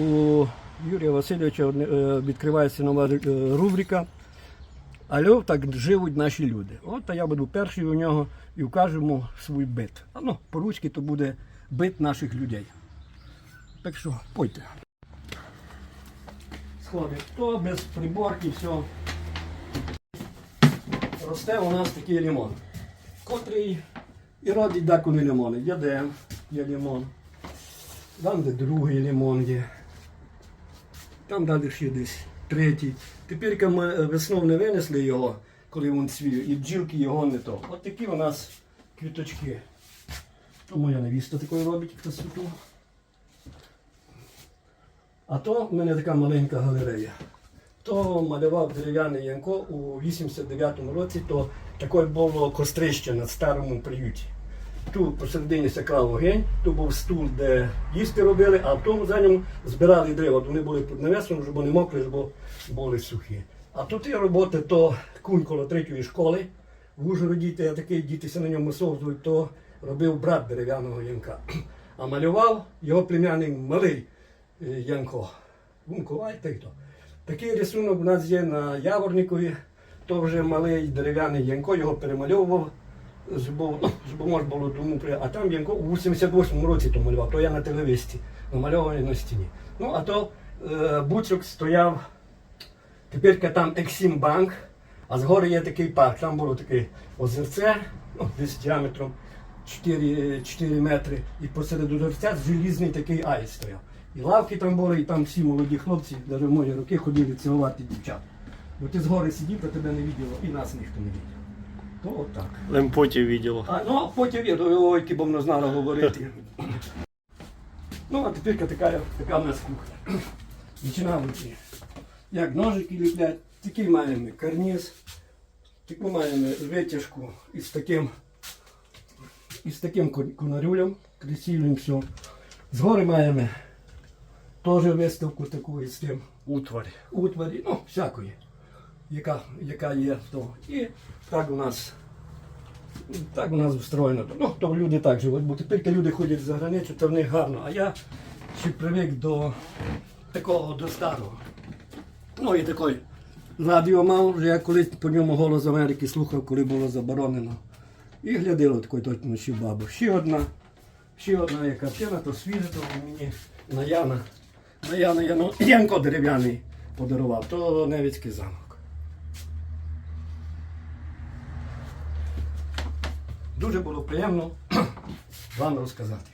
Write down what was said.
у Юрія Васильовича е, відкривається нова е, рубрика. Альо, так живуть наші люди. От а я буду перший у нього і вкажу йому свій бит. А ну, по-руськи то буде бит наших людей. Так що, пойте. Сходить, то без приборки, все. Росте у нас такий лимон, котрий і родить деколи лимони. Є де, є лимон. Там, де другий лимон є. Там далі ще десь третій. Тепер ми е, весною не винесли його, коли він цвів, і бджілки його не то. От такі у нас квіточки. То моя невіста такою робить красоту. А то в мене така маленька галерея. То малював дерев'яний Янко у 89-му році, то таке було кострище на старому приюті. Тут посередині сякрав вогонь, тут був стул, де їсти робили, а в тому за ньому збирали дерева. Вони були під навесом, щоб вони мокли, щоб були сухі. А тут і роботи, то кунь коло третьої школи. В Ужгороді такий дітися на ньому совзують, то робив брат дерев'яного Янка. А малював його племянник малий е, Янко. Вунковай та й. Такий рисунок у нас є на Яворникові, то вже малий дерев'яний Янко, його перемальовував, ну, було тому при. А там Янко у 88-му році то малював, то я на телевисті, намальований на стіні. Ну, а то е, Буцюк стояв, тепер там Ексім Банк, а згори є такий парк, там було таке озерце, ну, десь діаметром 4, 4 метри, і посеред озерця желізний такий аїст стояв. І лавки там були, і там всі молоді хлопці, навіть мої руки ходили цілувати дівчат. Бо ти згори сидів, то тебе не виділо, і нас ніхто не видів. То отак. Лемпоті виділо. А, ну, потім я думаю, ой, які б не знала говорити. ну, а тепер така, така в нас кухня. Починаємо. Як ножики ліплять, такий маємо карніз, таку маємо витяжку із таким, із таким конарюлем, кресілем, все. Згори маємо теж виставку таку із тим Утварь. утварі, ну, всякої, яка, яка є. То. І так у нас. Так у нас встроєно. Ну, то люди так живуть, бо тепер люди ходять за границю, то в них гарно. А я ще привик до такого до старого. Ну і такий радіо мав, я колись по ньому голос Америки слухав, коли було заборонено. І глядило такої точно ще бабу. Ще одна, ще одна є картина, то свіже, то мені на Яна. На Яна Яно, Янко дерев'яний подарував, то Невицький замок. Дуже було приємно вам розказати.